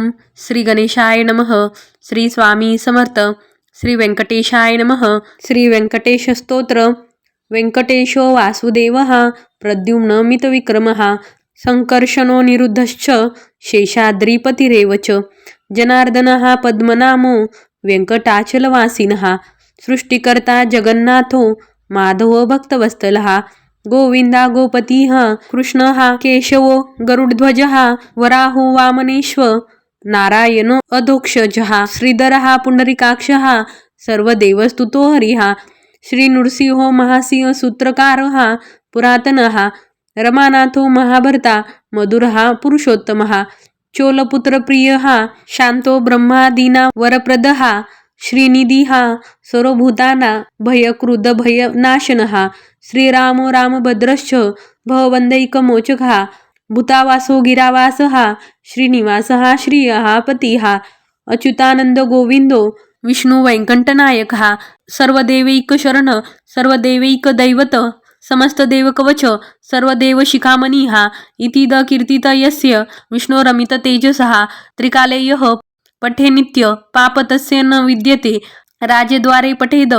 ओम श्री गणेशाय नमः श्री स्वामी समर्थ श्री व्यंकटेशाय नमः श्री व्यंकटेश स्तोत्र व्यंकटेशो वासुदेवः प्रद्युम्न मितविक्रमः संकर्षणो निरुद्धश्च शेषाद्रिपतिरेव च जनार्दनः पद्मनामो व्यंकटाचलवासिनः सृष्टिकर्ता जगन्नाथो माधवो भक्तवत्सलः गोविंदा गोपतिः कृष्णः केशवो गरुडध्वजः वराहो वामनेश्वर नारायणो अधोक्षजः श्रीधरः पुंडरीकाक्षः सर्वदेवस्तुतो श्री नृसिंहो महासिंह सूत्रकारः पुरातनः। रमानाथो महाभर्ता मधुरः पुरुषोत्तमः। चोलपुत्रप्रियः शान्तो ब्रह्मादीना वरप्रदः। हा सर्वभूताना भयकृदभयनाशनः श्रीरामो रामभद्रश्च हा भूतावासो हो गिरावासः श्रीनिवासः पती पतिः अच्युतानंद गोविंदो विष्णू व्यंकटनायकः सर्वदेवैकशरण सर्वदेवैकदैवत समस्तदेवकवच हा इति द कीर्तित यस्य विष्णोरमित तेजसः त्रिकालेयः पठे नित्य पाप तस्य न विद्यते राजद्वारे पठेद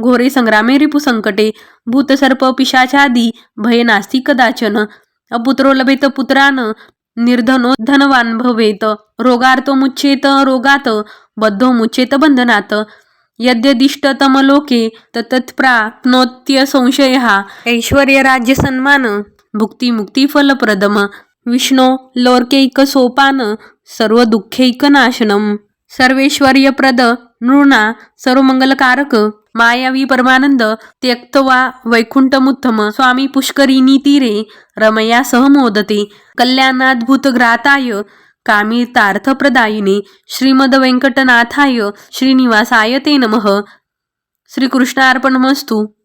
घोरे संग्रामे रिपुसंकटे भूतसर्प पिशाचादी भय नास्ति कदाचन अपुत्रो लभेत पुत्रान निर्धनो धनवान भवेत. रोगार्तो मुच्येत रोगात बद्धो मुच्येत बंधनात यद्यदिष्टतमलोके तत्प्राप्नोत्य संशयः. ऐश्वर्य राज्य सन्मान भुक्ती मुक्ती फलप्रदम विष्णो लोर्कैकसोपान सर्व दुःखैकनाशनम सर्वेश्वर्यप्रद नृणा सर्वमंगलकारक. मायावी परमानंद त्यक्तवा वैकुंठमुत्तम स्वामी पुष्करिणी तीरे रमया सह मोदते कल्याणाद्भुत ग्राताय कामितार्थप्रदायिने श्रीमद वेंकटनाथाय श्रीनिवासाय ते नमः. श्रीकृष्णार्पणमस्तु.